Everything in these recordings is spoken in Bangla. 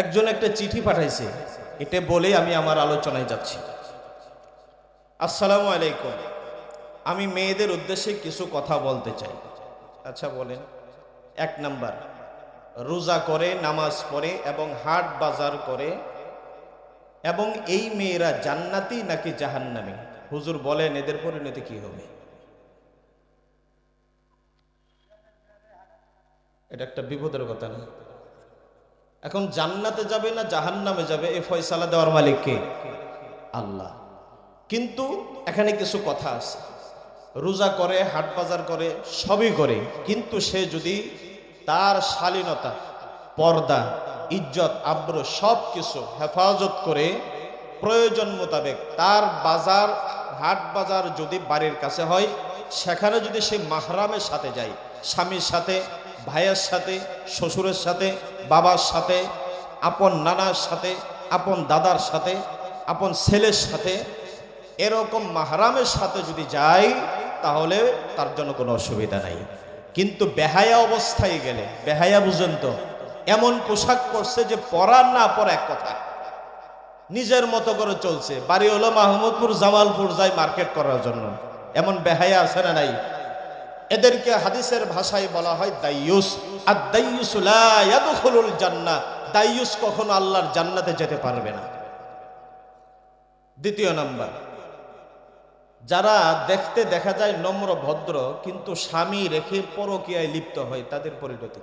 একজন একটা চিঠি পাঠাইছে, এটা বলে আমি আমার আলোচনায় যাচ্ছি। আসসালামু আলাইকুম। আমি মেয়েদের উদ্দেশ্যে কিছু কথা বলতে চাই। আচ্ছা বলেন। এক নাম্বার, রোজা করে, নামাজ পড়ে এবং হাট বাজার করে এবং এই মেয়েরা জান্নাতি নাকি জাহান্নামী? হুজুর বলেন, এদের পরিণতি কি হবে? এটা একটা বিপদের কথা না? এখন জান্নাতে যাবে না জাহান্নামে যাবে, এ ফয়সালা দেওয়ার মালিক কে? আল্লাহ। কিন্তু এখানে কিছু কথা আছে। রোজা করে, হাট বাজার করে, সবই করে। কিন্তু সে যদি তার শালীনতা, পর্দা, ইজ্জত, আব্র সব কিছু হেফাজত করে, প্রয়োজন মোতাবেক তার বাজার, হাট বাজার যদি বাড়ির কাছে হয়, সেখানে যদি সে মাহরামের সাথে যায়, স্বামীর সাথে ভাইয়ের সাথে, শ্বশুরের সাথে, বাবার সাথে, আপন নানার সাথে, আপন দাদার সাথে, আপন ছেলের সাথে এরকম মাহরামের সাথে যদি যাই, তাহলে তার জন্য কোনো অসুবিধা নাই। কিন্তু বেহায়া অবস্থায় গেলে, বেহায়া বুঝেন তো, এমন পোশাক পরছে যে পরার না পর এক কথা। নিজের মতো করে চলছে। বাড়ি হলো মাহমুদপুর, জামালপুর যায় মার্কেট করার জন্য। এমন বেহায়া আছে না নাই? এদেরকে হাদিসের ভাষায় বলা হয় দাইয়ুস। আর দাইয়ুস লা ইয়াদখুলুল জান্নাহ দাইয়ুস কখনো আল্লাহর জান্নাতে যেতে পারবে না। দ্বিতীয় নাম্বার, যারা দেখতে দেখা যায় নম্র ভদ্র, কিন্তু স্বামী রেখে পরকিয়ায় লিপ্ত হয়, তাদের পরিণতি?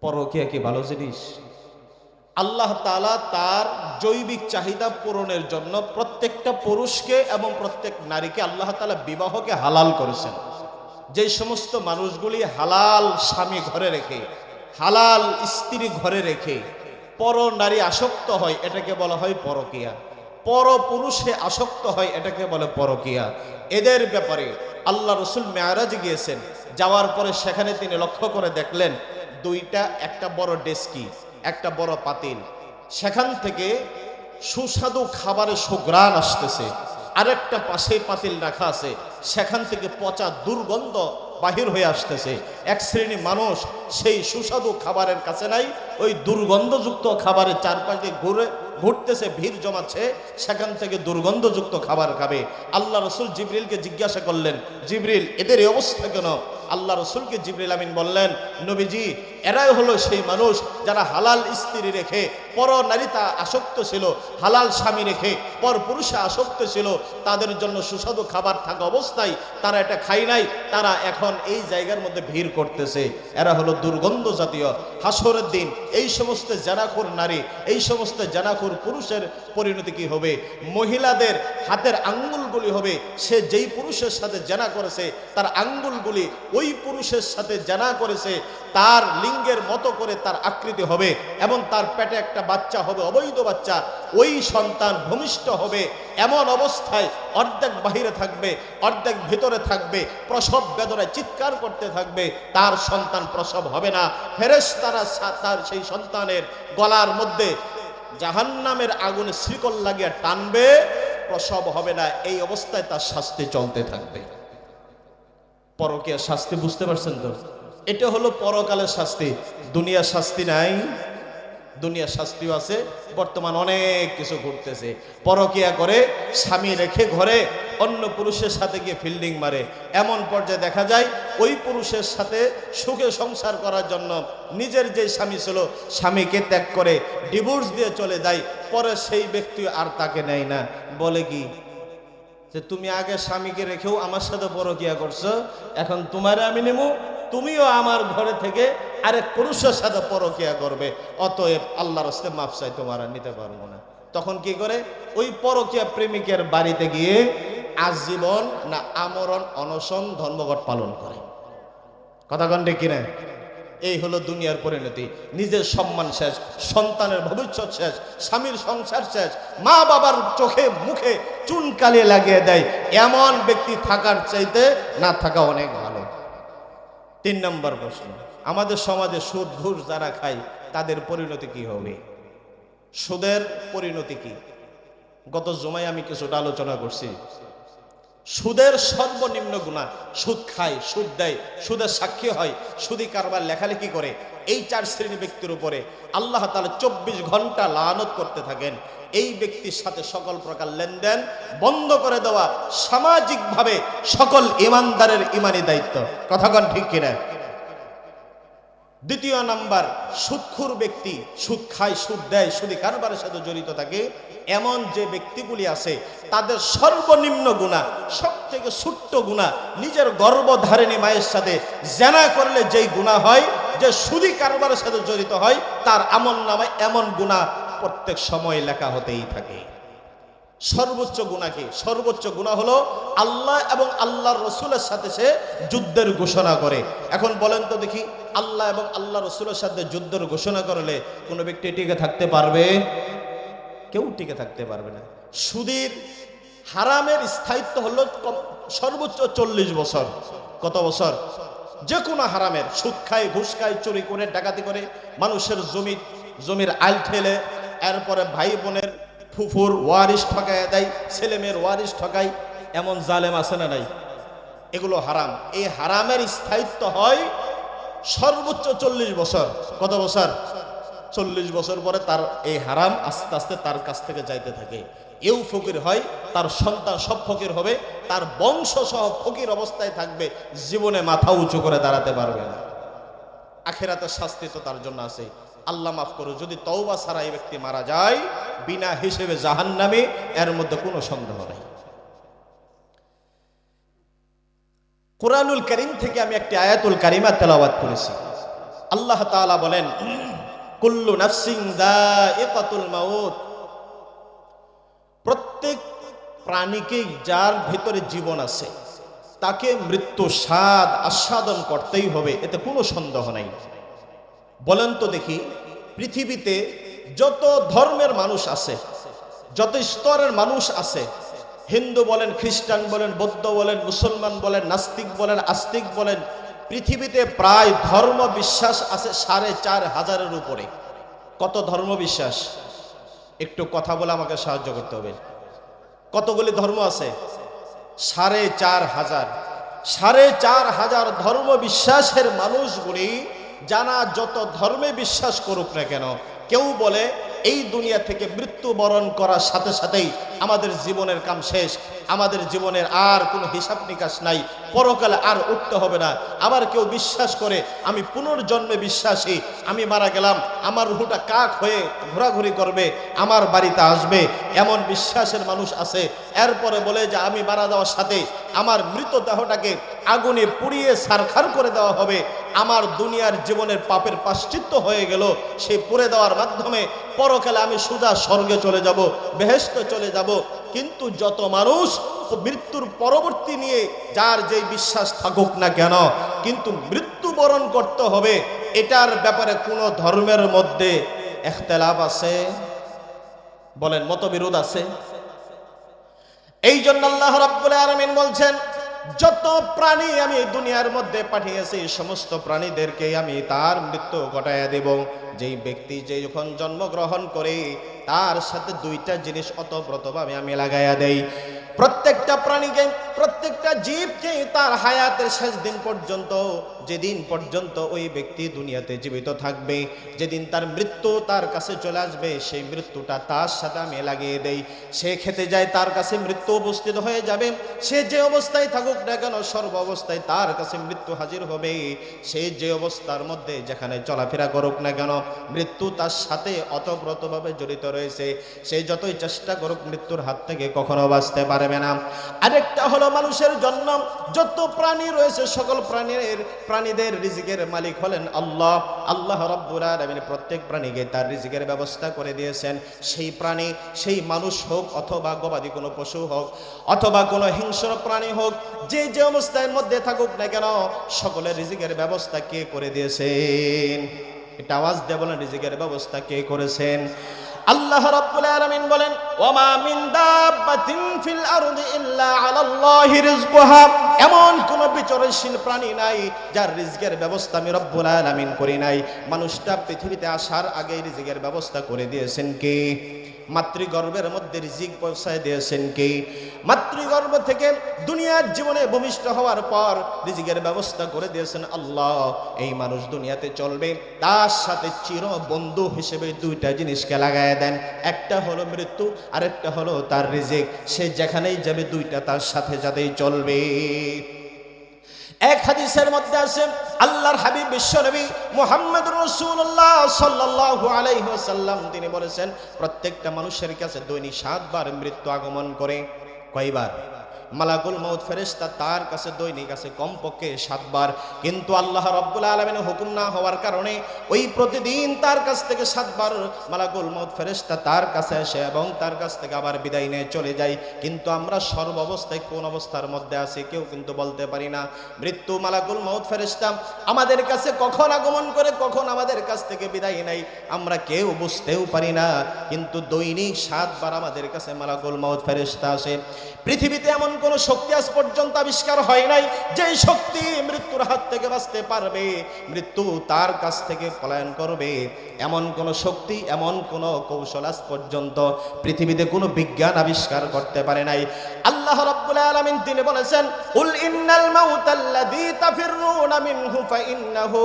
পরকিয়া কি ভালো জিনিস? আল্লাহ তাআলা তার জৈবিক চাহিদা পূরণের জন্য প্রত্যেকটা পুরুষকে এবং প্রত্যেক নারীকে আল্লাহ তাআলা বিবাহকে হালাল করেছেন। যে সমস্ত মানুষগুলি হালাল স্বামী ঘরে রেখে, হালাল স্ত্রী ঘরে রেখে পর নারী আসক্ত হয়, এটাকে বলা হয় পরকিয়া। পর পুরুষে আসক্ত হয়, এটাকে বলে পরকিয়া। এদের ব্যাপারে আল্লাহ রসুল মেয়ারাজ গিয়েছেন। যাওয়ার পরে সেখানে তিনি লক্ষ্য করে দেখলেন, দুইটা, একটা বড় ডেস্কি, একটা বড় পাতিল। সেখান থেকে সুস্বাদু খাবারের সুগ্রাণ আসতেছে। আরেকটা পাশে পাতিল রাখা আছে, সেখান থেকে পচা দুর্গন্ধ বাহির হয়ে আসতেছে। এক শ্রেণি মানুষ সেই সুস্বাদু খাবারের কাছে নাই, ওই দুর্গন্ধযুক্ত খাবারের চারপাশে ঘুরে ঘুরতেছে, ভিড় জমাচ্ছে, সেখান থেকে দুর্গন্ধযুক্ত খাবার খাবে। আল্লাহ রসুল জিবরিলকে জিজ্ঞাসা করলেন, জিবরিল, এদের অবস্থা কেন? আল্লাহ রসুলকে জিবরিল আমিন বললেন, নবীজি, এরাই হলো সেই মানুষ যারা হালাল স্ত্রী রেখে পর নারীতা আসক্ত ছিল, হালাল স্বামী রেখে পর পুরুষে আসক্ত ছিল, তাদের জন্য সুস্বাদু খাবার থাকা অবস্থায় তারা এটা খাই নাই, তারা এখন এই জায়গার মধ্যে ভিড় করতেছে। এরা হলো দুর্গন্ধ জাতীয়, হাসরের দিন, এই সমস্ত জানাখুর নারী, এই সমস্ত জানাখুর পুরুষের পরিণতি কি হবে? মহিলাদের হাতের আঙ্গুলগুলি হবে, সে যেই পুরুষের সাথে জানা করেছে, তার আঙ্গুলগুলি ওই পুরুষের সাথে জানা করেছে তার লিঙ্গের মতো করে তার আকৃতি হবে এবং তার পেটে একটা বাচ্চা হবে, অবৈধ বাচ্চা। ওই সন্তান ভূমিষ্ঠ হবে, এমন অবস্থায় অর্ধেক বাহিরে থাকবে, অর্ধেক ভিতরে থাকবে, প্রসব বেদনায় চিৎকার করতে থাকবে, তার সন্তান প্রসব হবে না। ফেরেস তারা তার সেই সন্তানের গলার মধ্যে জাহান্নামের আগুনে শ্রীকল লাগিয়ে টানবে, প্রসব হবে না। এই অবস্থায় তার শাস্তি চলতে থাকবে। পরকীয় শাস্তি, বুঝতে পারছেন তো? এটা হলো পরকালের শাস্তি। দুনিয়ার শাস্তি নাই দুনিয়ার শাস্তিও আছে, বর্তমান অনেক কিছু ঘুরতেছে পরকিয়া করে স্বামী রেখে ঘরে অন্য পুরুষের সাথে গিয়ে ফিল্ডিং মারে। এমন পর্যায়ে দেখা যায়, ওই পুরুষের সাথে সুখে সংসার করার জন্য নিজের যে স্বামী ছিল, স্বামীকে ত্যাগ করে ডিভোর্স দিয়ে চলে যায়, পরে সেই ব্যক্তি আর তাকে নেয় না। বলে কি? যে তুমি আগে স্বামীকে রেখেও আমার সাথে পরকিয়া করছ, এখন তোমারে আমি নেব, তুমিও আমার ঘরে থেকে আরেক পুরুষের সাথে পরকিয়া করবে, অতএব আল্লাহর হস্তে মাপ চাই, তোমার নিতে পারব না। তখন কি করে? ওই পরকিয়া প্রেমিকের বাড়িতে গিয়ে আজীবন না আমরণ, অনশন, ধর্মঘট পালন করে। কথা কন কিনা? এই হলো দুনিয়ার পরিণতি। নিজের সম্মান শেষ, সন্তানের ভবিষ্যৎ শেষ, স্বামীর সংসার শেষ, মা বাবার চোখে মুখে চুন কালিয়ে লাগিয়ে দেয়। এমন ব্যক্তি থাকার চাইতে না থাকা অনেক ভালো। তিন নম্বর প্রশ্ন, আমাদের সমাজে সুদ, ঘুষ যারা খায়, তাদের পরিণতি কি হবে? সুদের পরিণতি কি? গত জমায় আমি কিছুটা আলোচনা করছি। সুদের সর্বনিম্ন গুণা। সুদ খায়, সুদ দেয়, সুদের সাক্ষী হয়, সুদি কারবার লেখালেখি করে। এই চার শ্রেণি ব্যক্তির উপরে আল্লাহ তালা চব্বিশ ঘণ্টা লানত করতে থাকেন। এই ব্যক্তির সাথে সকল প্রকার লেনদেন বন্ধ করে দেওয়া সামাজিকভাবে সকল ইমানদারের ইমানি দায়িত্ব। কথাগণ ঠিক কিনা? দ্বিতীয় নাম্বার সুদখুর ব্যক্তি সুদ খায়, সুদ দেয়, সুদি কারবারের সাথে জড়িত থাকে। এমন যে ব্যক্তিগুলি আছে, তাদের সর্বনিম্ন গুণা সব থেকে ছোট্ট গুণা, নিজের গর্ভধারিণী মায়ের সাথে জেনা করলে যেই গুণা হয়, যে সুদি কারবারের সাথে জড়িত হয়, তার আমল নামায় এমন গুণা প্রত্যেক সময় লেখা হতেই থাকে। সর্বোচ্চ গুণা কি? সর্বোচ্চ গুণা হলো আল্লাহ এবং আল্লাহর রসুলের সাথে সে যুদ্ধের ঘোষণা করে। এখন বলেন তো দেখি, আল্লাহ এবং আল্লাহ রসুলের সাথে যুদ্ধের ঘোষণা করলে কোনো ব্যক্তি টিকে থাকতে পারবে? কেউ টিকে থাকতে পারবে না। সুদীর, হারামের স্থায়িত্ব হলো সর্বোচ্চ চল্লিশ বছর। কত বছর? যে কোনো হারামের, সুদ খায়, ঘুষ খায়, চুরি করে, ডাকাতি করে, মানুষের জমি, জমির আল ঠেলে, এরপরে ভাই বোনের ফুফুর ওয়ারিস ঠকায় দেয়, ছেলে মেয়ের ওয়ারিস ঠকায়, এমন জালেম আছে না নাই? এগুলো হারাম। এই হারামের স্থায়িত্ব হয় সর্বোচ্চ চল্লিশ বছর। কত বছর? চল্লিশ বছর পরে তার এই হারাম আস্তে আস্তে তার কাছ থেকে যাইতে থাকে। এও ফকির হয়, তার সন্তান সব ফকির হবে, তার বংশ সহ ফকির অবস্থায় থাকবে, জীবনে মাথা উঁচু করে দাঁড়াতে পারবে না। আখেরাতের শাস্তি তো তার জন্য আছে। আল্লাহ মাফ করো, যদি তওবা ছাড়া এই ব্যক্তি মারা যায়, বিনা হিসেবে জাহান্নামে এর মধ্যে কোনো সন্দেহ নেই। কোরআনুল করিম থেকে আমি একটি আয়াতুল কারিমা তেলাওয়াত করেছি। আল্লাহ তাআলা বলেন কুল্লু নাফসিং দাইকাতুল মাউত। প্রত্যেক প্রাণীকে যার ভিতরে জীবন আছে, তাকে মৃত্যু স্বাদ আস্বাদন করতেই হবে, এতে কোনো সন্দেহ নাই। বলেন তো দেখি, পৃথিবীতে যত ধর্মের মানুষ আছে, যত স্তরের মানুষ আছে, হিন্দু বলেন, খ্রিস্টান বলেন, বৌদ্ধ বলেন, মুসলমান বলেন, নাস্তিক বলেন, আস্তিক বলেন পৃথিবীতে প্রায় ধর্ম বিশ্বাস আছে সাড়ে চার হাজারের উপরে। কত ধর্ম বিশ্বাস একটু কথা বলে আমাকে সাহায্য করতে হবে। কতগুলি ধর্ম আছে? সাড়ে চার হাজার। সাড়ে চার হাজার ধর্ম বিশ্বাসের মানুষগুলি জানা যত ধর্মে বিশ্বাস করুক না কেন, কেউ বলে, এই দুনিয়া থেকে মৃত্যুবরণ করার সাথে সাথেই আমাদের জীবনের কাম শেষ। আমাদের জীবনের আর কোনো হিসাব নিকাশ নাই, পরকালে আর উঠতে হবে না। আবার কেউ বিশ্বাস করে, আমি পুনর্জন্মে বিশ্বাসী, আমি মারা গেলাম, আমার রুহুটা কাক হয়ে ঘোরাঘুরি করবে, আমার বাড়িতে আসবে, এমন বিশ্বাসের মানুষ আছে। এরপরে বলে যে, আমি মারা যাওয়ার সাথে আমার মৃতদেহটাকে আগুনে পুড়িয়ে সারখার করে দেওয়া হবে। আমার দুনিয়ার জীবনের পাপের পাশ্চিত্য হয়ে গেল সেই পুড়ে দেওয়ার মাধ্যমে পরকালে আমি সুজা স্বর্গে চলে যাব বেহেস্ত চলে যাব। কিন্তু যত মানুষ মৃত্যুর পরবর্তী নিয়ে যার যেই বিশ্বাস থাকুক না কেন, কিন্তু মৃত্যুবরণ করতে হবে, এটার ব্যাপারে কোনো ধর্মের মধ্যে এখতেলাফ আছে? বলেন, মতবিরোধ আছে? এই জন্য আল্লাহ রাব্বুল আলামিন বলছেন যত প্রাণী আমি দুনিয়ার মধ্যে পাঠিয়েছি, সমস্ত প্রাণীদেরকে আমি তার মৃত্যু ঘটাইয়া দেব। যেই ব্যক্তি যে যখন জন্মগ্রহণ করে, তার সাথে দুইটা জিনিস অতপ্রতভাবে আমি লাগাইয়া দেই। প্রত্যেকটা প্রাণীকে, প্রত্যেকটা জীবকে তার হায়াতের শেষ দিন পর্যন্ত, যেদিন পর্যন্ত ওই ব্যক্তি দুনিয়াতে জীবিত থাকবে, যেদিন তার মৃত্যু তার কাছে চলে আসবে, সেই মৃত্যুটা তার সাথে আমি লাগিয়ে দেই। সে খেতে যায়, তার কাছে মৃত্যু উপস্থিত হয়ে যাবে। সে যে অবস্থায় থাকুক না কেন, সর্ব অবস্থায় তার কাছে মৃত্যু হাজির হবে। সে যে অবস্থার মধ্যে যেখানে চলাফেরা করুক না কেন, মৃত্যু তার সাথে অতপ্রতভাবে জড়িত রয়েছে। সে যতই চেষ্টা করুক, মৃত্যুর হাত থেকে কখনো বাঁচতে পারবে না। আরেকটা হলো মানুষের জন্য যত প্রাণী রয়েছে, সকল প্রাণীর, প্রাণীদের রিজিকের মালিক হলেন আল্লাহ। আল্লাহ রব্বুল আলামিন প্রত্যেক প্রাণীকে তার রিজিকের ব্যবস্থা করে দিয়েছেন। সেই প্রাণী, সেই মানুষ হোক, অথবা গবাদি কোনো পশু হোক, অথবা কোনো হিংস্র প্রাণী হোক, যে যে অবস্থার মধ্যে থাকুক না কেন, সকলের রিজিকের ব্যবস্থা কে করে দিয়েছেন? এটা আওয়াজ দিয়ে বলেন, রিজিকের ব্যবস্থা কে করেছেন? আল্লাহ রাব্বুল আলামিন বলেন ওমা মিন দাব্বাতিন ফিল আরদি ইল্লা আলাল্লাহি রিজকুহা এমন কোন বিচরণশীল প্রাণী নাই, যার রিজকের ব্যবস্থা আমি রব্বুল আলামিন করি নাই। মানুষটা পৃথিবীতে আসার আগে রিজকের ব্যবস্থা করে দিয়েছেন কে? মাতৃগর্ভের মধ্যে রিজিক পৌঁছায় দিয়েছেন কে? মাতৃগর্ভ থেকে দুনিয়ার জীবনে ভূমিষ্ঠ হওয়ার পর রিজিকের ব্যবস্থা করে দিয়েছেন আল্লাহ। এই মানুষ দুনিয়াতে চলবে, তার সাথে চির বন্ধু হিসেবে দুইটা জিনিসকে লাগায় দেন। একটা হলো মৃত্যু, আরেকটা হলো তার রিজিক। সে যেখানেই যাবে, দুইটা তার সাথে যাতেই চলবে। এক হাদিসের মধ্যে আছে, আল্লাহর হাবিব বিশ্ব নবী মোহাম্মদ রসুল্লাহ সাল্লু আলাইহাল্লাম তিনি বলেছেন, প্রত্যেকটা মানুষের কাছে দৈনিক সাতবার মৃত্যু আগমন করে। কয়বার? মালাকুল মৌত ফেরেশতা তার কাছে দৈনিক আছে কমপক্ষে সাতবার। কিন্তু আল্লাহ রব্বুল আলমিনের হুকুম না হওয়ার কারণে ওই প্রতিদিন তার কাছ থেকে সাতবার মালাকুল মৌত ফেরেশতা তার কাছে আসে এবং তার কাছ থেকে আবার বিদায় নিয়ে চলে যায়। কিন্তু আমরা সর্ব অবস্থায় কোন অবস্থার মধ্যে আছি কেউ কিন্তু বলতে পারি না। মৃত্যু মালাকুল মৌত ফেরেশতা আমাদের কাছে কখন আগমন করে, কখন আমাদের কাছ থেকে বিদায় নেয়, আমরা কেউ বুঝতেও পারি না। কিন্তু দৈনিক সাতবার আমাদের কাছে মালাকুল মৌত ফেরেশতা আসে। পৃথিবীতে এমন কোন শক্তি আজ পর্যন্ত আবিষ্কার হয় নাই। যে শক্তি মৃত্যুর হাত থেকে বাঁচতে পারবে, মৃত্যু তার কাছ থেকে পলায়ন করবে। এমন কোন শক্তি, এমন কোন কৌশল আজ পর্যন্ত পৃথিবীতে কোনো বিজ্ঞান আবিষ্কার করতে পারে নাই। আল্লাহ রাব্বুল আলামিন তিনি বলেছেন, উল ইন্নাল মাউতাল্লাযী তাফিরুনা মিনহু ফাইন্নাহু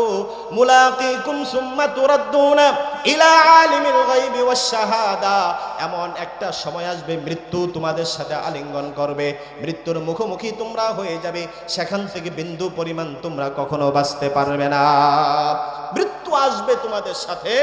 মুলাকীকুম সুম্মা তুরাদ্দুনা ইলা আলিমিল গায়বি ওয়াশ শাহাদা। এমন একটা সময় আসবে, মৃত্যু তোমাদের সাথে আলিঙ্গন করবে। মৃত্যুর মুখোমুখি তোমরা হয়ে যাবে। সেখান থেকে বিন্দু পরিমাণ তোমরা কখনো বাঁচতে পারবে না। মৃত্যু আসবে তোমাদের সাথে,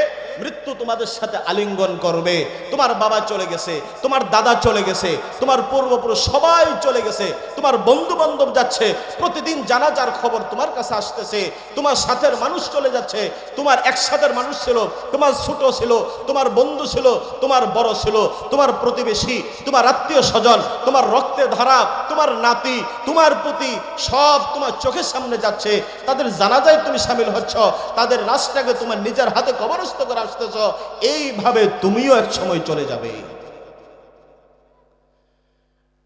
মৃত্যু তোমাদের সাথে আলিঙ্গন করবে। তোমার বাবা চলে গেছে, তোমার দাদা চলে গেছে, তোমার পূর্বপুরুষ সবাই চলে গেছে, তোমার বন্ধু বান্ধব যাচ্ছে, প্রতিদিন জানাজার খবর তোমার কাছে আসতেছে, তোমার সাথের মানুষ চলে যাচ্ছে, তোমার একসাথের মানুষ ছিল, তোমার ছোট ছিল, তোমার বন্ধু ছিল, তোমার বড় ছিল, তোমার প্রতিবেশী, তোমার আত্মীয় স্বজন, তোমার রক্তে ধারা, তোমার নাতি, তোমার প্রতি সব তোমার চোখের সামনে যাচ্ছে। তাদের জানাজায় তুমি সামিল হচ্ছ, তাদের লাশটাকে তোমার নিজের হাতে কবরস্থ করে আসতেছ, এইভাবে তুমিও এক সময় চলে যাবে।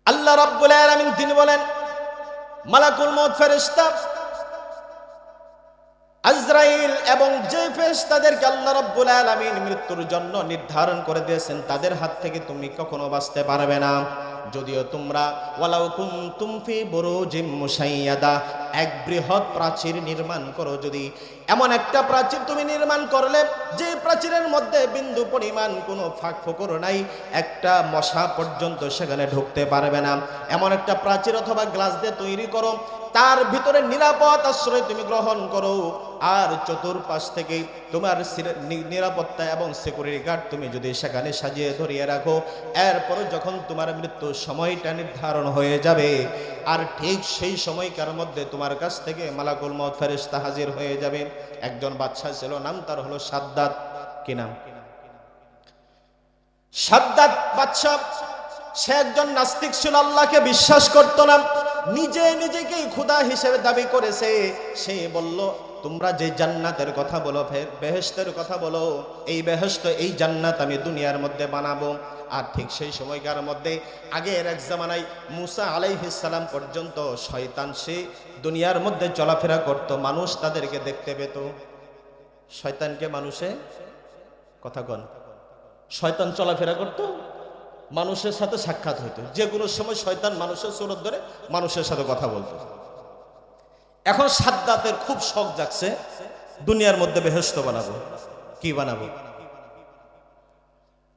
আল্লাহ রাব্বুল আলামিন তিনি বলেন, মালাকুল মউত ফেরেশতা আজরাইল এবং যে ফেরেশতাদেরকে আল্লাহ রাব্বুল আলামিন মৃত্যুর জন্য নির্ধারণ করে দিয়েছেন, তাদের হাত থেকে তুমি কখনো বাঁচতে পারবে না। যদিও তোমরা এক বৃহৎ প্রাচীর নির্মাণ করো যদি। এমন একটা প্রাচীর তুমি নির্মাণ করলে, যে প্রাচীরের মধ্যে বিন্দু পরিমাণ কোনো ফাঁক ফোকর নাই, একটা মশা পর্যন্ত সেখানে ঢুকতে পারবে না। এমন একটা প্রাচীর অথবা গ্লাস দিয়ে তৈরি করো, তার ভিতরে নিরাপদ আশ্রয় তুমি গ্রহণ করো। আর চতুর্পাশ থেকে তোমার নিরাপত্তা এবং সিকিউরিটি গার্ড তুমি যদি সেখানে সাজিয়ে ধরিয়ে রাখো এরপর যখন তোমার মৃত্যুর সময়টা নির্ধারণ হয়ে যাবে। আর ঠিক সেই সময়কার মধ্যে তোমার কাছ থেকে মালাকুল মত ফেরেশতা হাজির হয়ে যাবে। একজন বাচ্চা ছিল, নাম তার হলো সাদ্দাত। কি নাম? সাদ্দাত বাদশাহ, সে একজন নাস্তিক ছিল, আল্লাহকে বিশ্বাস করত না। নিজে নিজেকেই খুদা হিসেবে দাবি করেছে। সে বলল, তোমরা যে জান্নাতের কথা বলো, ফের বেহেশতের কথা বলো। এই বেহেশত, এই জান্নাত আমি দুনিয়ার মধ্যে বানাবো। আর ঠিক সেই সময়কার মধ্যে, আগের এক জামানায় মুসা আলাইহিসালাম পর্যন্ত শয়তান সে দুনিয়ার মধ্যে চলাফেরা করত, মানুষ তাদেরকে দেখতে পেত। শয়তানকে মানুষে কথা কন। শয়তান চলাফেরা করত, মানুষের সাথে সাক্ষাৎ হইতো। যে কোনো সময় শয়তান মানুষের সুরত ধরে মানুষের সাথে কথা বলতো। এখন সাদ্দাতের খুব শখ জাগছে, দুনিয়ার মধ্যে বেহস্ত বানাবো। কি বানাবো?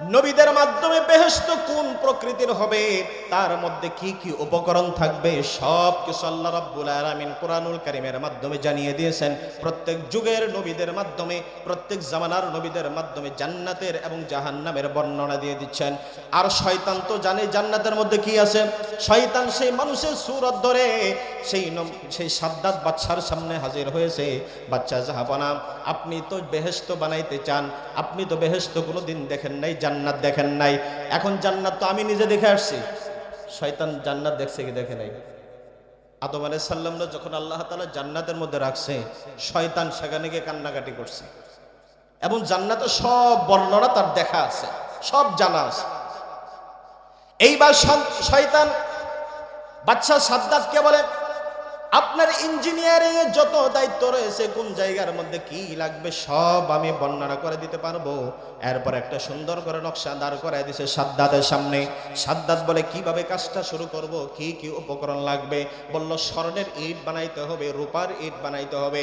নবীদের মাধ্যমে বেহেশত কোন প্রকৃতির হবে? তার মধ্যে কি কি উপকরণ থাকবে? সব কিছু আল্লাহ রাব্বুল আলামিন কোরআনুল কারীমের মাধ্যমে জানিয়ে দিয়েছেন। প্রত্যেক যুগের নবীদের মাধ্যমে, প্রত্যেক জামানার নবীদের মাধ্যমে জান্নাতের এবং জাহান্নামের বর্ণনা দিয়ে দিচ্ছেন। আর শয়তান তো জানে জান্নাতের মধ্যে কি আছে। শয়তান সেই মানুষের সুরত ধরে, সেই সেই সাদ্দাত বাচ্চার সামনে হাজির হয়েছে। বাচ্চা জাহাবানা আপনি তো বেহেস্ত বানাইতে চান। আপনি তো বেহেস্ত কোনো দিন দেখেন নাই জান্নাত দেখেন নাই। এখন জান্নাত তো আমি নিজে দেখে আসছি। শয়তান জান্নাত দেখছে কি দেখে নাই? আদম আলাই সাল্লামরা যখন আল্লাহ তালা জান্নাতের মধ্যে রাখছে, শয়তান সেখানে গিয়ে কান্নাকাটি করছে। এবং জান্নাতের সব বর্ণনা তার দেখা আছে, সব জানা আছে। এইবার শয়তান বাচ্চা সাদ্দাতকে বলে আপনার ইঞ্জিনিয়ারিং এর যত দায়িত্ব রয়েছে, কোন জায়গার মধ্যে কি লাগবে, সব আমি বর্ণনা করে দিতে পারব। এরপর একটা সুন্দর করে নকশা দাঁড় করাই দিছে সাদ্দাদের সামনে। সাদ্দাত বলে, কীভাবে কাজটা শুরু করব? কি কি উপকরণ লাগবে? বলল, স্বর্ণের ইট বানাইতে হবে, রূপার ইট বানাইতে হবে।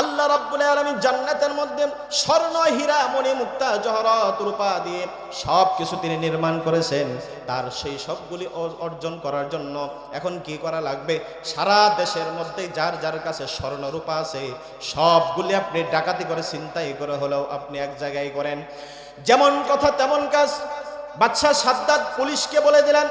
আল্লাহ রাব্বুল আলামিন জান্নাতের মধ্যে স্বর্ণ, হীরা, মণি, মুক্তা, জহরত, রূপা দিয়ে সব কিছু তিনি নির্মাণ করেছেন। তার সেই সবগুলি অর্জন করার জন্য এখন কি করা লাগবে? সারা দেশের মধ্যে যার যার কাছে স্বর্ণ রূপা আছে, সবগুলি আপনি ডাকাতি করে চিন্তাই করে হলেও আপনি এক জায়গায় করেন। যেমন কথা তেমন কাজ। বাদশাহ সাদ্দাত পুলিশকে বলে দিলেন,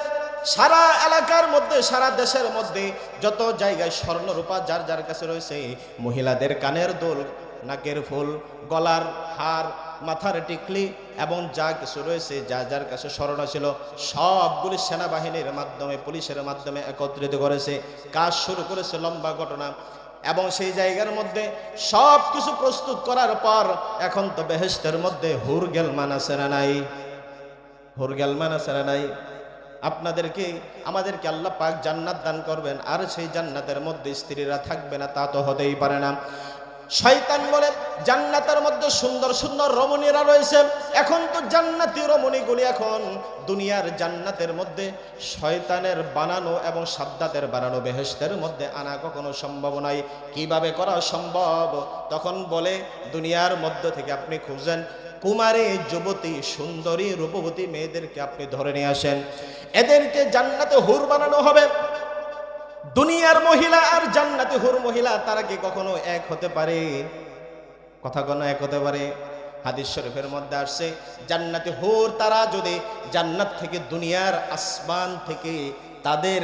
সারা এলাকার মধ্যে, সারা দেশের মধ্যে যত জায়গায় স্বর্ণরূপা যার যার কাছে রয়েছে, মহিলাদের কানের দোল, নাকের ফুল, গলার হার মাথার টিকলি এবং যা কিছু রয়েছে, যা যার কাছে স্মরণ ছিল, সবগুলি সেনাবাহিনীর মাধ্যমে, পুলিশের মাধ্যমে একত্রিত করেছে। কাজ শুরু করেছে লম্বা ঘটনা। এবং সেই জায়গার মধ্যে সব কিছু প্রস্তুত করার পর এখন তো বেহেস্তের মধ্যে হুর গেলমান আছে না নাই? হুর গেলমান আছে না নাই? আপনাদেরকে আমাদেরকে আল্লাহ পাক জান্নাত দান করবেন? আর সেই জান্নাতের মধ্যে স্ত্রীরা থাকবে না, তা তো হতেই পারে না। শয়তান বলে, জান্নাতের মধ্যে সুন্দর সুন্দর রমণীরা রয়েছে। এখন তো জান্নাতি রমণীগুলি এখন দুনিয়ার জান্নাতের মধ্যে, শয়তানের বানানো এবং সাদ্দাতের বানানো বেহেস্তের মধ্যে আনা কখনো সম্ভব নয় কীভাবে করা সম্ভব? তখন বলে, দুনিয়ার মধ্য থেকে আপনি খুঁজেন, কুমারী, যুবতী, সুন্দরী, রূপবতী মেয়েদেরকে আপনি ধরে নিয়ে আসেন। এদেরকে জান্নাতে হুর বানানো হবে। দুনিয়ার মহিলা আর জান্নাতি হুর মহিলা, তারা কি কখনো এক হতে পারে? কথা কোনো এক হতে পারে? হাদিস শরীফের মধ্যে আসছে, জান্নাতি হুর তারা যদি জান্নাত থেকে দুনিয়ার আসমান থেকে তাদের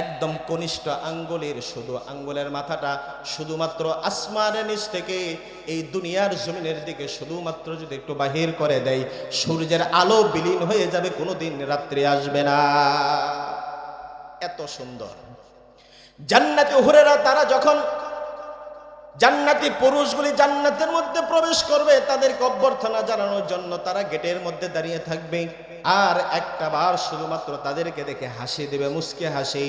একদম কনিষ্ঠ আঙ্গুলের, শুধু আঙ্গুলের মাথাটা শুধুমাত্র আসমানের নিচ থেকে এই দুনিয়ার জমিনের দিকে শুধুমাত্র যদি একটু বাহির করে দেয়, সূর্যের আলো বিলীন হয়ে যাবে, কোনোদিন রাত্রি আসবে না। এত সুন্দর। জান্নাতি হুরেরা তারা যখন জান্নাতি পুরুষগুলি জান্নাতের মধ্যে প্রবেশ করবে, তাদেরকে অভ্যর্থনা জানানোর জন্য তারা গেটের মধ্যে দাঁড়িয়ে থাকবে। আর একটা বার শুধুমাত্র তাদেরকে দেখে হাসি দেবে মুসকে হাসি।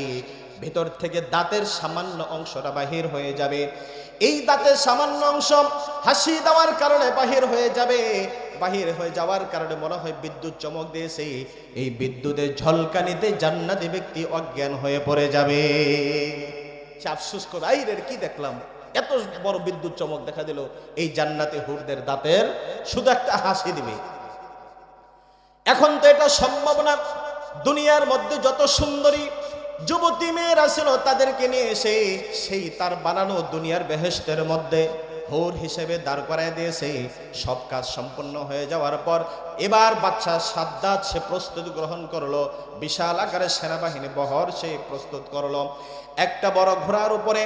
ভেতর থেকে দাঁতের সামান্য অংশটা বাহির হয়ে যাবে। এই দাঁতের সামান্য অংশ হাসি দেওয়ার কারণে বাহির হয়ে যাবে। বাহির হয়ে যাওয়ার কারণে মনে হয় বিদ্যুৎ চমক দিয়েছে। এই বিদ্যুতের ঝলকানিতে জান্নাতি ব্যক্তি অজ্ঞান হয়ে পড়ে যাবে। সে আফসোস করে কি দেখলাম? এত বড় বিদ্যুৎ চমক দেখা দিল। এই জান্নাতি হুরদের দাঁতের শুধু একটা হাসি দিবে। এখন তো এটা সম্ভব না। দুনিয়ার মধ্যে যত সুন্দরী যুবতী মেয়েরা ছিল তাদেরকে নিয়ে এসে সেই তার বানানো দুনিয়ার বেহেস্তের মধ্যে হোর হিসেবে দাঁড় করায় দিয়েছে। সব কাজ সম্পন্ন হয়ে যাওয়ার পর এবার বাচ্চা সাদ্দাত সে প্রস্তুত গ্রহণ করল। বিশাল আকারে সেনাবাহিনী বহর সে প্রস্তুত করল। একটা বড় ঘোড়ার উপরে,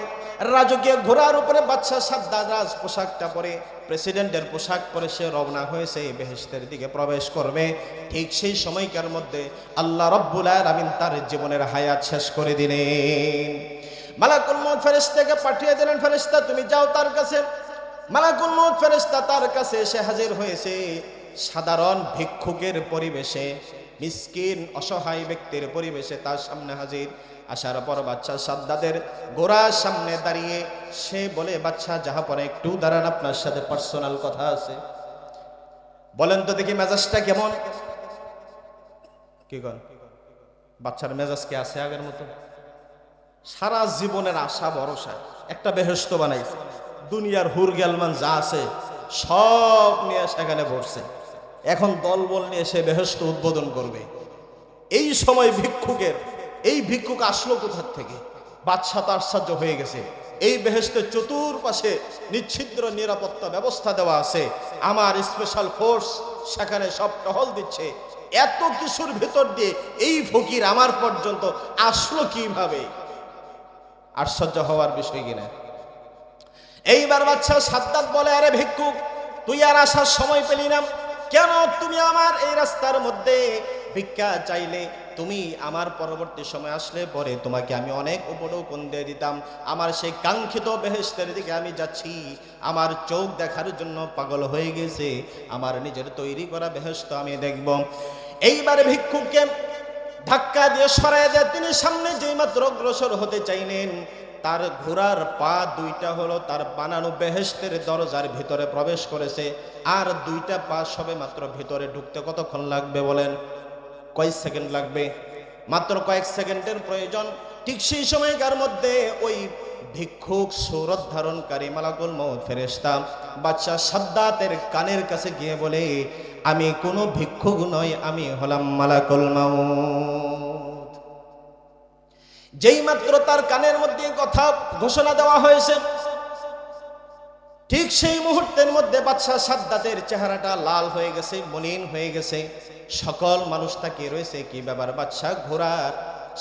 রাজকীয় ঘোড়ার উপরে বাচ্চা সাদ্দাত রাজ পোশাকটা পরে, প্রেসিডেন্টের পোশাক পরে সে রওনা হয়েছে বেহেস্তের দিকে প্রবেশ করবে। ঠিক সেই সময়কার মধ্যে আল্লাহ রব্বুল আলামিন তার জীবনের হায়াত শেষ করে দিলেন। মালাকুল মউত ফেরেশতাকে পাঠিয়ে দিলেন, ফেরেশতা, তুমি যাও তার কাছে। মালাকুল মউত ফেরেশতা তার কাছে এসে হাজির হয়েছে। সাধারণ ভিক্ষুকের পরিবেশে, মিসকিন, অসহায় ব্যক্তির পরিবেশে তার সামনে হাজির। আসার পর বাচ্চা সাদ্দাদের গোড়ার সামনে দাঁড়িয়ে সে বলে বাচ্চা যাহা পরে একটু দাঁড়ান, আপনার সাথে পার্সোনাল কথা আছে। বলেন তো দেখি মেজাজটা কেমন? কি কর বাচ্চার মেজাজ কি আছে আগের মতো? সারা জীবনের আশা, ভরসা, একটা বেহস্ত বানাইছে। দুনিয়ার হুর গেলমান যা আছে সব নিয়ে সেখানে ভরছে এখন দলবল নিয়ে সে বেহস্ত উদ্বোধন করবে। এই সময় ভিক্ষুকের, এই ভিক্ষুক আসলো কোথার থেকে? বাদশা তো আশ্চর্য হয়ে গেছে। এই বেহেস্তের চতুর্পাশে নিচ্ছিদ্র নিরাপত্তা ব্যবস্থা দেওয়া আছে। আমার স্পেশাল ফোর্স সেখানে সব টহল দিচ্ছে। এত কিছুর ভেতর দিয়ে এই ফকির আমার পর্যন্ত আসলো কীভাবে? আশ্চর্য হওয়ার বিষয় কিনা এইবার বাচ্চা সাদ্দাত বলে, আরে ভিক্ষুক, তুই আর আসার সময় পেলি না। কেন তুমি আমার এই রাস্তার মধ্যে ভিক্ষা চাইলে? তুমি আমার পরবর্তী সময় আসলে পরে তোমাকে আমি অনেক উপঢৌকন দিয়ে দিতাম। আমার সেই কাঙ্ক্ষিত বেহেস্তের দিকে আমি যাচ্ছি। আমার চোখ দেখার জন্য পাগল হয়ে গেছে। আমার নিজের তৈরি করা বেহেস্ত আমি দেখব। এইবারে ভিক্ষুককে ধাক্কা দিয়ে সরাই দেয় তিনি সামনে যেই মাত্র অগ্রসর হতে চাইলেন তার ঘোড়ার পা দুইটা হলো তার বানানো বেহেস্তের দরজার ভিতরে প্রবেশ করেছে, আর দুইটা পা সবে মাত্র ভিতরে ঢুকতে কতক্ষণ লাগবে বলেন? কয়েক সেকেন্ড লাগবে। মাত্র কয়েক সেকেন্ডের প্রয়োজন। ঠিক সেই সময়কার মধ্যে ওই ভিক্ষুক সৌরভ ধারণকারী মালাকুল মৌত ফেরেস্তা বাচ্চা সাদ্দাতের কানের কাছে গিয়ে বলে, আমি কোনো ভিক্ষুক নই, আমি হলাম মালাকুল মাউত। যেই মাত্র তার কানের মধ্যে কথা ঘোষণা দেওয়া হয়েছে, ঠিক সেই মুহূর্তের মধ্যে বাদশাহ সাদ্দাতের চেহারাটা লাল হয়ে গেছে, মলিন হয়ে গেছে। সকল মানুষ তাকে রয়েছে, কি ব্যাপার বাদশাহ? ঘোড়ার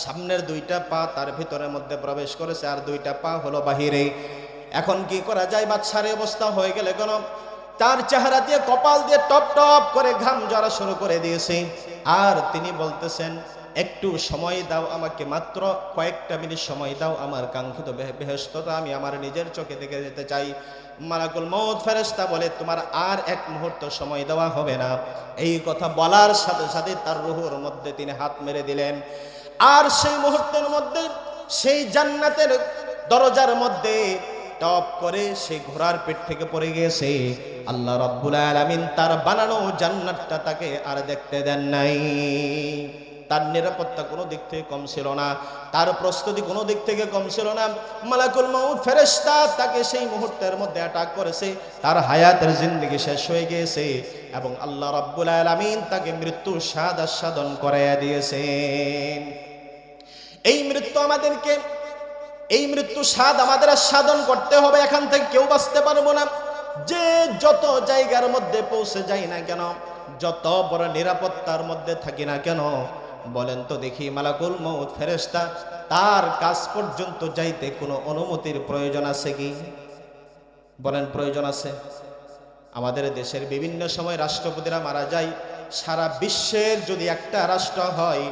সামনের দুইটা পা তার ভিতরের মধ্যে প্রবেশ করেছে, আর দুইটা পা হলো বাহিরে। এখন কি করা যায়? বাদশার অবস্থা হয়ে গেলে কেন? তার চেহারা দিয়ে কপাল দিয়ে টপ টপ করে ঘাম জড়া শুরু করে দিয়েছে। আর তিনি বলতেছেন একটু সময় দাও আমাকে মাত্র কয়েকটা মিনিট সময় দাও আমার কাঙ্ক্ষিত বেহস্ততা আমি আমার নিজের চোখে দেখে যেতে চাই। মালাকুল মৌত ফেরেস্তা বলে, তোমার আর এক মুহূর্ত সময় দেওয়া হবে না। এই কথা বলার সাথে সাথে তার রুহুর মধ্যে তিনি হাত মেরে দিলেন। আর সেই মুহূর্তের মধ্যে সেই জান্নাতের দরজার মধ্যে টপ করে সেই ঘোড়ার পেট থেকে পড়ে গিয়েছে। আল্লাহ রব্বুল আলামিন তার বানানো জান্নাতটা তাকে আর দেখতে দেন নাই। তার নিরাপত্তা কোনো দিক থেকে কম ছিল না। তার প্রস্তুতি কোনো দিক থেকে কম ছিল না। মালাকুল মাউত ফেরেশতা তাকে সেই মুহূর্তের মধ্যে অ্যাটাক করেছে। তার হায়াতের জিন্দগি শেষ হয়ে গিয়েছে এবং আল্লাহ রাব্বুল আলামিন তাকে মৃত্যু স্বাদ আস্বাদন করাইয়া দিয়েছেন। এই মৃত্যু আমাদেরকে, এই মৃত্যু স্বাদ আমাদের আস্বাদন করতে হবে, এখান থেকে কেউ বাঁচতে পারব না। যে যত জায়গার মধ্যে পৌঁছে যাই না কেন, যত বড় নিরাপত্তার মধ্যে থাকি না কেন বলেন তো দেখি মালাকুল মৌত ফেরেস্তা তার কাজ পর্যন্ত যাইতে কোনো অনুমতির প্রয়োজন আছে কি? বলেন প্রয়োজন আছে। আমাদের দেশের বিভিন্ন সময় রাষ্ট্রপতিরা মারা যায়, সারা বিশ্বের যদি একটা রাষ্ট্র হয়,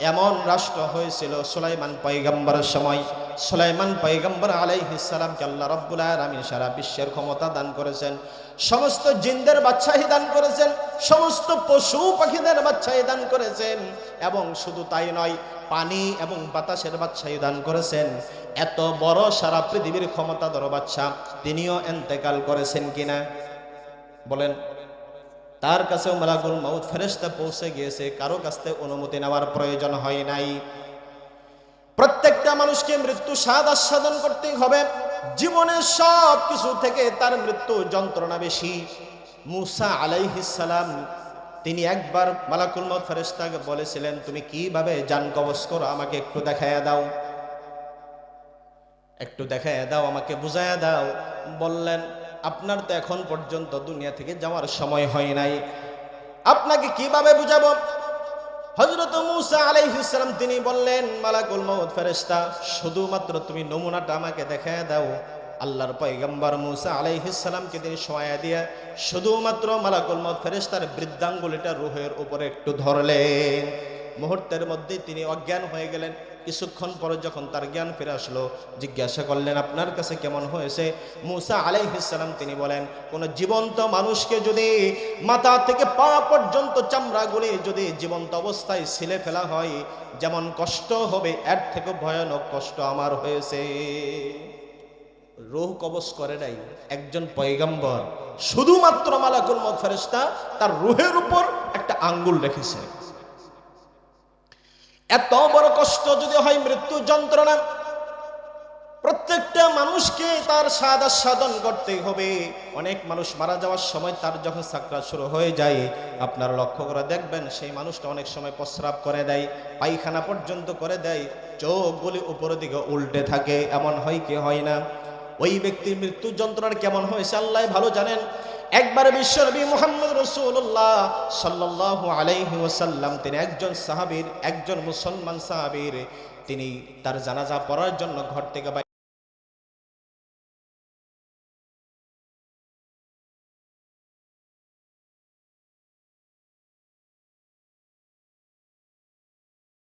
এমন রাষ্ট্র হয়েছিল সুলাইমান পয়গম্বরের সময়। সুলাইমান পয়গম্বর আলাইহিসালামকে আল্লাহ রব্বুল আলামিন সারা বিশ্বের ক্ষমতা দান করেছেন। সমস্ত জিনদের বাচ্চাই দান করেছেন। সমস্ত পশু পাখিদের বাচ্চাই দান করেছেন। এবং শুধু তাই নয়, পানি এবং বাতাসের বাচ্চাই দান করেছেন। এত বড় সারা পৃথিবীর ক্ষমতা ধরো বাচ্চা তিনিও এন্তেকাল করেছেন কিনা? বলেন, তার কাছেও মালাকুল মাউদ ফেরেশতা পৌঁছে গিয়েছে। কারও কাছ অনুমতি নেওয়ার প্রয়োজন হয় নাই। প্রত্যেকটা মানুষকে মৃত্যু স্বাদ আস্বাদন করতেই হবে? জীবনের সব কিছু থেকে তার মৃত্যু যন্ত্রণা বেশি। মুসা আলাইহিসালাম তিনি একবার মালাকুল মত ফেরেশতাকে বলেছিলেন, তুমি কীভাবে জান কবজ করো? আমাকে একটু দেখাইয়া দাও। একটু দেখাইয়া দাও, আমাকে বুঝাইয়া দাও। বললেন, আপনার তো এখন পর্যন্ত দুনিয়া থেকে যাওয়ার সময় হয় নাই। আপনাকে কীভাবে বুঝাবো? হজরত মুসা আলাইহিসালাম তিনি বললেন, মালাকুল মহম্মদ ফেরেস্তা শুধুমাত্র তুমি নমুনাটা আমাকে দেখা দাও। আল্লাহর পয়গম্বর মুসা আলাইহিসালামকে তিনি সহায়া দিয়ে, শুধুমাত্র মালাকুল মহম্মদ ফেরেস্তার বৃদ্ধাঙ্গুলিটা রুহের উপরে একটু ধরলেন। মুহূর্তের মধ্যে তিনি অজ্ঞান হয়ে গেলেন। কিছুক্ষণ পরে যখন তার জ্ঞান ফিরে আসলো, জিজ্ঞাসা করলেন, আপনার কাছে কেমন হয়েছে? মুসা আলাইহিসসালাম তিনি বলেন, কোন জীবন্ত মানুষকে যদি মাথা থেকে পা পর্যন্ত চামড়া চামড়াগুলি যদি জীবন্ত অবস্থায় ছিলে ফেলা হয়, যেমন কষ্ট হবে, এর থেকে ভয়ানক কষ্ট আমার হয়েছে। রোহ কবজ করে নাই, একজন পয়গম্বর। শুধুমাত্র মালাকুল মত ফেরেশতা তার রুহের উপর একটা আঙ্গুল রেখেছে। এত বড় কষ্ট যদি হয় মৃত্যু যন্ত্রণা। প্রত্যেকটা মানুষকে তার স্বাদ আস্বাদন করতে হবে। অনেক মানুষ মারা যাওয়ার সময় তার যখন সাকরা শুরু হয়ে যায়, আপনারা লক্ষ্য করে দেখবেন সেই মানুষটা অনেক সময় প্রস্রাব করে দেয়, পায়খানা পর্যন্ত করে দেয়, চোখগুলি উপরের দিকে উল্টে থাকে। এমন হয় কি হয় না? ওই ব্যক্তির মৃত্যু যন্ত্রণা কেমন হয়েছে আল্লাহ ভালো জানেন। একবার বিশ্বনবী মোহাম্মদ রসুল্লাহ সাল্লাহ আলাইহি ওসাল্লাম তিনি একজন সাহাবির, একজন মুসলমান সাহাবির, তিনি তার জানাজা পড়ার জন্য ঘর থেকে